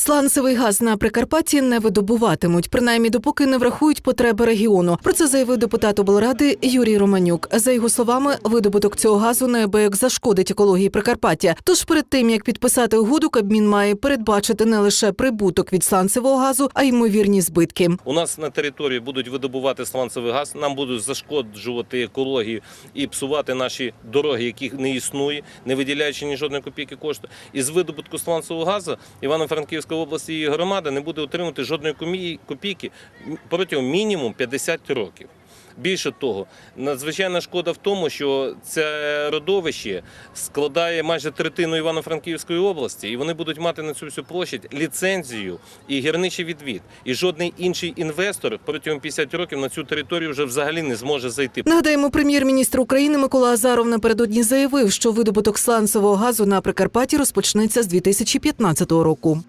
Сланцевий газ на Прикарпатті не видобуватимуть, принаймні допоки не врахують потреби регіону. Про це заявив депутат облради Юрій Романюк. За його словами, видобуток цього газу неабияк зашкодить екології Прикарпаття. Тож перед тим як підписати угоду, Кабмін має передбачити не лише прибуток від сланцевого газу, а й ймовірні збитки. У нас на території будуть видобувати сланцевий газ, нам будуть зашкоджувати екологію і псувати наші дороги, яких не існує, не виділяючи ні жодної копійки кошту. І з видобутку сланцевого газу Івано-Франківська область і її громада не буде отримувати жодної копійки протягом мінімум 50 років. Більше того, надзвичайна шкода в тому, що це родовище складає майже третину Івано-Франківської області, і вони будуть мати на цю всю площадь ліцензію і гірничий відвід. І жодний інший інвестор протягом 50 років на цю територію вже взагалі не зможе зайти. Нагадаємо, прем'єр-міністр України Микола Азаров напередодні заявив, що видобуток сланцевого газу на Прикарпатті розпочнеться з 2015 року.